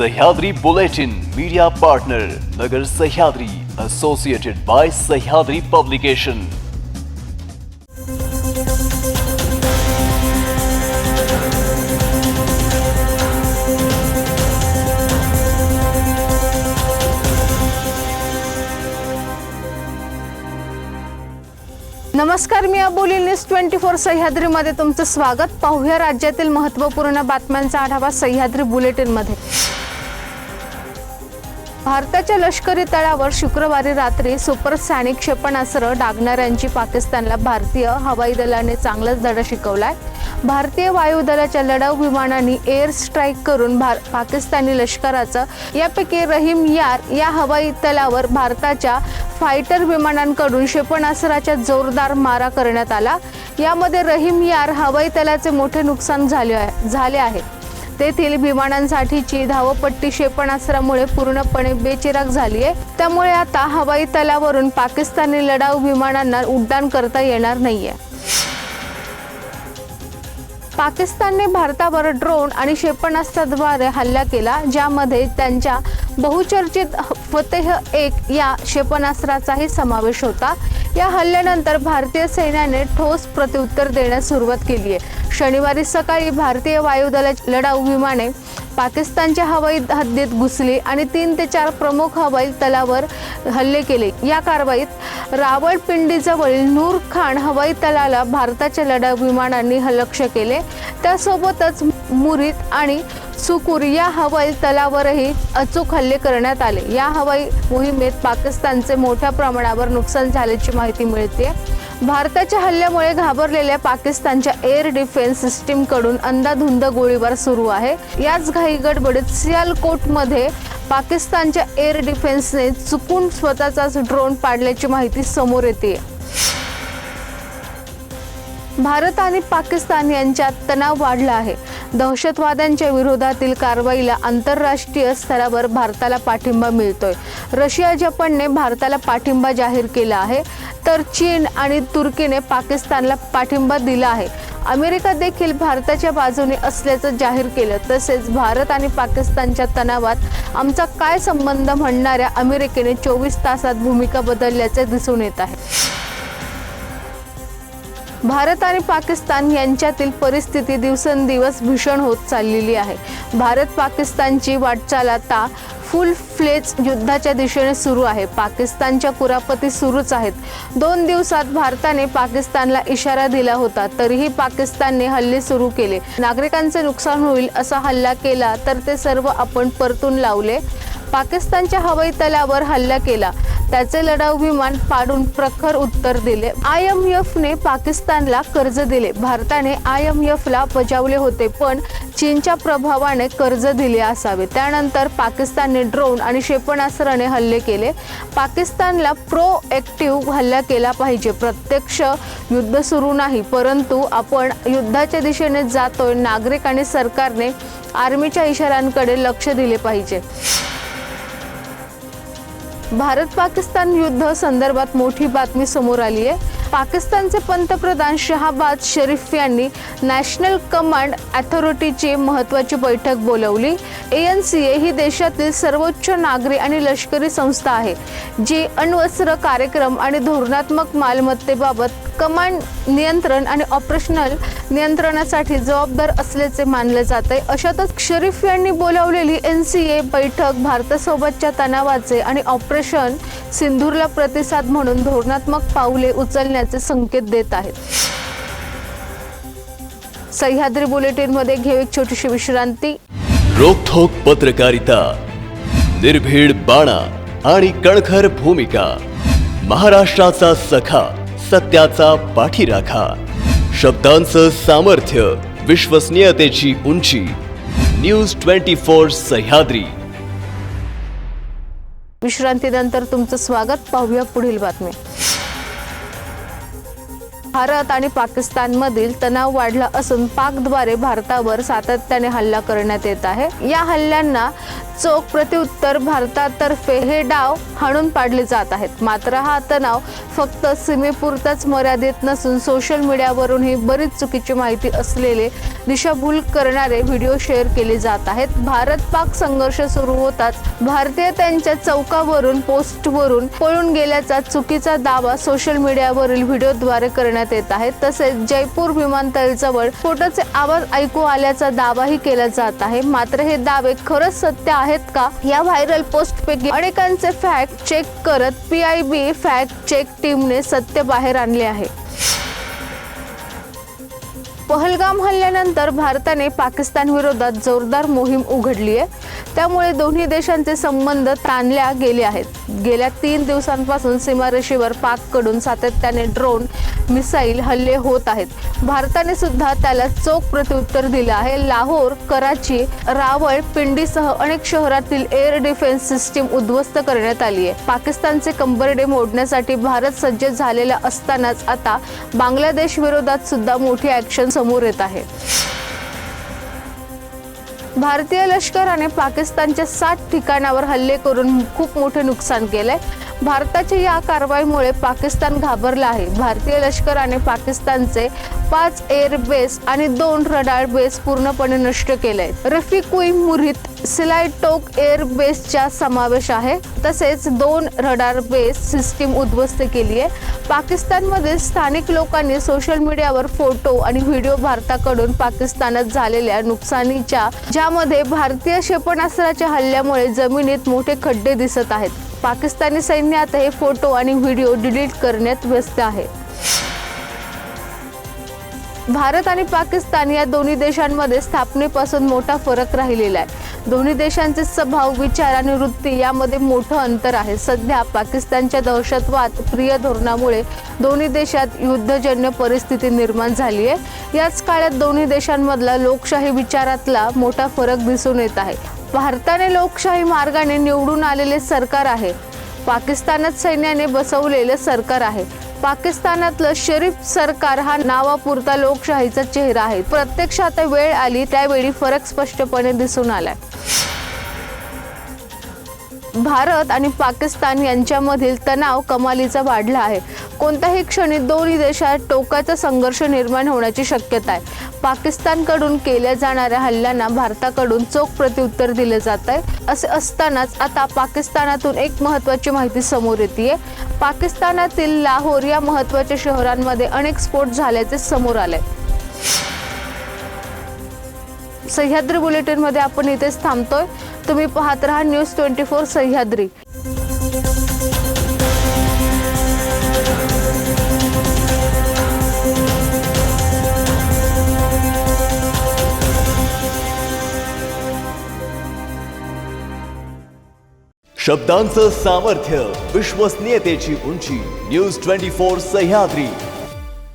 Sahyadri Bulletin media partner Nagar Sahyadri associated by Sahyadri publication नमस्कार मी Aboli news twenty four सह्याद्रीमध्ये तुमचं स्वागत. पाहूया राज्यातील महत्त्वपूर्ण बातम्यांचा आढावा सह्याद्री बुलेटिनमध्ये. भारताच्या लष्करी तळावर शुक्रवारी रात्री सुपरसॅनिक क्षेपणास्त्र डागणाऱ्यांची पाकिस्तानला भारतीय हवाई दलाने चांगलाच धडा शिकवलाय. भारतीय वायुदलाच्या लढाऊ विमानांनी एअर स्ट्राईक करून भार पाकिस्तानी लष्कराचं यापैकी रहीम यार या हवाई तलावर भारताच्या फायटर विमानांकडून क्षेपणास्त्राच्या जोरदार मारा करण्यात आला. यामध्ये रहीम यार हवाई तलाचे मोठे नुकसान झाले आहे झाले आहे. तेथील विमानांसाठीची धावपट्टी क्षेपणास्त्रामुळे पूर्णपणे बेचिराग झाली आहे त्यामुळे आता हवाई तलावरून पाकिस्तानी लढाऊ विमानांना उड्डाण करता येणार नाहीये. पाकिस्तानने भारतावर ड्रोन आणि क्षेपणास्त्राद्वारे हल्ला केला ज्यामध्ये त्यांच्या बहुचर्चित फतेह एक या क्षेपणास्त्राचाही समावेश होता. या हल्ल्यानंतर भारतीय सैन्याने ठोस प्रत्युत्तर देण्यास सुरुवात केली आहे. शनिवारी सकाळी भारतीय वायुदलाची लढाऊ विमाने पाकिस्तानच्या हवाई हद्दीत घुसली आणि तीन ते चार प्रमुख हवाई तलावर हल्ले केले. या कारवाईत रावळपिंडीजवळील नूर खान हवाई तलाला भारताच्या लढाऊ विमानांनी लक्ष्य केले. त्यासोबतच मुरीत आणि सुकूर या हवाई तलावरही अचूक हल्ले करण्यात आले. या हवाई मोहिमेत पाकिस्तानचे मोठ्या प्रमाणावर नुकसान झाल्याची माहिती मिळते. भारताच्या हल्ल्यामुळे घाबरलेल्या पाकिस्तानच्या एअर डिफेन्स सिस्टीमकडून अंदाधुंद गोळीबार सुरू आहे. याच घाई गडबडीत सियालकोटमध्ये पाकिस्तानच्या एअर डिफेन्सने चुकून स्वतःचाच ड्रोन पाडल्याची माहिती समोर येते. भारत आणि पाकिस्तान यांच्यात तणाव वाढला आहे. दहशतवाद्यांच्या विरोधातील कारवाईला आंतरराष्ट्रीय स्तरावर भारताला पाठिंबा मिळतोय. रशिया जपानने भारताला पाठिंबा जाहीर केला आहे तर चीन आणि तुर्कीने पाकिस्तानला पाठिंबा दिला आहे. अमेरिका देखील भारताच्या बाजूने असल्याचं जाहीर केलं तसेच भारत आणि पाकिस्तानच्या तणावात आमचा काय संबंध म्हणणाऱ्या अमेरिकेने चोवीस तासात भूमिका बदलल्याचे दिसून येत आहे. भारत आणि पाकिस्तान यांच्यातील परिस्थिती दिवसेंदिवस भीषण होत चाललेली आहे. भारत पाकिस्तानची वाटचाल आता फुल फ्लेज युद्धाच्या दिशेने सुरू आहे. पाकिस्तानच्या कुरापती सुरूच आहेत. दोन दिवसात भारताने पाकिस्तानला इशारा दिला होता तरीही पाकिस्तानने हल्ले सुरू केले. नागरिकांचे नुकसान होईल असा हल्ला केला तर ते सर्व आपण परतून लावले. पाकिस्तानच्या हवाई तलावर हल्ला केला. त्याचे लढाऊ विमान पाडून प्रखर उत्तर दिले. आय एम एफने पाकिस्तानला कर्ज दिले. भारताने आय एम एफला बजावले होते पण चीनच्या प्रभावाने कर्ज दिले असावे. त्यानंतर पाकिस्तानने ड्रोन आणि क्षेपणास्त्राने हल्ले केले. पाकिस्तानला प्रो ॲक्टिव्ह हल्ला केला पाहिजे. प्रत्यक्ष युद्ध सुरू नाही परंतु आपण युद्धाच्या दिशेने जातोय. नागरिक आणि सरकारने आर्मीच्या इशाऱ्यांकडे लक्ष दिले पाहिजे. भारत पाकिस्तान युद्ध संदर्भात मोठी बातमी समोर आली आहे. पाकिस्तानचे पंतप्रधान शहाबाद शरीफ यांनी नॅशनल कमांड अथॉरिटीची महत्त्वाची बैठक बोलवली. एन सी ए ही देशातील सर्वोच्च नागरी आणि लष्करी संस्था आहे जी अण्वस्त्र कार्यक्रम आणि धोरणात्मक मालमत्तेबाबत कमांड नियंत्रण आणि ऑपरेशनल नियंत्रणासाठी जबाबदार असल्याचे मानले जाते अशातच शरीफ यांनी बोलावलेली एन सी ए बैठक भारतासोबतच्या तणावाचे आणि ऑपरेशन सिंधूरला प्रतिसाद म्हणून धोरणात्मक पाऊले उचलण्याचे संकेत देत आहेत. सह्याद्री बुलेटिनमध्ये घेऊ एक छोटीशी विश्रांती. रोखोक पत्रकारिता निर्भीड बाणा आणि कणखर भूमिका महाराष्ट्राचा सखा. सत्याचा पाठीराखा. शब्दांचं सामर्थ्य विश्वसनीयतेची उंची. News twenty four Sahyadri. विश्रांतीनंतर तुमचं स्वागत पाहूया पुढील बातमी. भारत आणि पाकिस्तानमधील तणाव वाढला असून पाकद्वारे भारतावर सातत्याने हल्ला करण्यात येत आहे. या हल्ल्यांना चोख प्रत्युत्तर भारतातर्फे हे डाव हाणून पाडले जात आहेत. मात्र हा तणाव फक्त सीमेपुरताच मर्यादित नसून सोशल मीडियावरूनही बरीच चुकीची माहिती असलेले दिशाभूल करणारे व्हिडिओ शेअर केले जात आहेत. भारत पाक संघर्ष सुरू होताच भारतीय त्यांच्या चौकावरून पोस्टवरून पळून गेल्याचा चुकीचा दावा सोशल मीडियावरील व्हिडिओद्वारे करण्यात येत आहे. तसेच जयपूर विमानतळाजवळ स्फोटाचे आवाज ऐकू आल्याचा दावाही केला जात आहे. मात्र हे दावे खरंच सत्य आहे आहेत का? या व्हायरल पोस्ट पैकी अनेकांचे फॅक्ट चेक करत P I B fact check टीमने सत्य बाहेर आणले आहे. पहलगाम हल्ल्यानंतर भारताने पाकिस्तान विरोधात जोरदार मोहीम उघडली आहे. त्यामुळे दोन्ही देशांचे संबंध ताणल्या गेले आहेत. गेल्या तीन दिवसांपासून सीमारेषेवर पाककडून सातत्याने ड्रोन मिसाईल हल्ले होत आहेत. भारताने सुद्धा त्याला चोख प्रत्युत्तर दिलं आहे. लाहोर कराची रावळ पिंडीसह अनेक शहरातील एअर डिफेन्स सिस्टीम उद्ध्वस्त करण्यात आली आहे. पाकिस्तानचे कंबरडे मोडण्यासाठी भारत सज्ज झालेला असतानाच आता बांगलादेश विरोधात सुद्धा मोठी ॲक्शन समोर येत आहे. भारतीय लष्कराने पाकिस्तानच्या सात ठिकाणावर हल्ले करून खूप मोठे नुकसान केलंय. भारताच्या या कारवाईमुळे पाकिस्तान घाबरला आहे. भारतीय लष्कराने पाकिस्तानचे पाच एअर बेस आणि दोन रडार बेस पूर्णपणे नष्ट केले रफिकुई मुरीत सिलायटोक एअर बेसचा समावेश आहे. तसेच दोन रडार बेस सिस्टीम उद्ध्वस्त केली आहे पाकिस्तानमधील स्थानिक लोकांनी सोशल मीडियावर फोटो आणि व्हिडिओ भारताकडून पाकिस्तानात झालेल्या नुकसानीच्या ज्यामध्ये भारतीय क्षेपणास्त्राच्या हल्ल्यामुळे जमिनीत मोठे खड्डे दिसत आहेत. पाकिस्तानी सैन्य आता हे फोटो आणि व्हिडिओ डिलीट करण्यात व्यस्त आहे. भारत आणि पाकिस्तान या दोन्ही देशांमध्ये स्थापनेपासून मोठा फरक राहिलेला आहे. दोन्ही देशांचे स्वभाव विचार आणि वृत्ती यामध्ये मोठं अंतर आहे. सध्या पाकिस्तानच्या दहशतवाद प्रिय धोरणामुळे दोन्ही देशात युद्धजन्य परिस्थिती निर्माण झाली आहे. याच काळात दोन्ही देशांमधला लोकशाही विचारातला मोठा फरक दिसून येत आहे. भारताने लोकशाही मार्गाने निवडून आलेले सरकार आहे. पाकिस्तानात सैन्याने बसवलेलं सरकार आहे. पाकिस्तानातलं शरीफ सरकार हा नावापुरता लोकशाहीचा चेहरा आहे. प्रत्यक्षात वेळ आली त्यावेळी फरक स्पष्टपणे दिसून आलाय. भारत आणि पाकिस्तान यांच्यामधील तणाव कमालीचा वाढला आहे. कोणत्याही क्षणी दोन्ही देशात टोकाचा संघर्ष निर्माण होण्याची शक्यता आहे. पाकिस्तानकडून केल्या जाणाऱ्या हल्ल्यांना भारताकडून चोख प्रत्युत्तर दिले जात आहे. असे असतानाच आता पाकिस्तानातून एक महत्त्वाची माहिती समोर येते पाकिस्तानातील लाहोर या महत्त्वाच्या शहरांमध्ये अनेक स्फोट झाल्याचे समोर आले सह्याद्री बुलेटिनमध्ये आपण इथेच थांबतोय. तुम्ही पाहत राहा न्यूज ट्वेंटी फोर सह्याद्री. शब्दांचं सामर्थ्य विश्वसनीयतेची उंची न्यूज ट्वेंटी फोर सह्याद्री.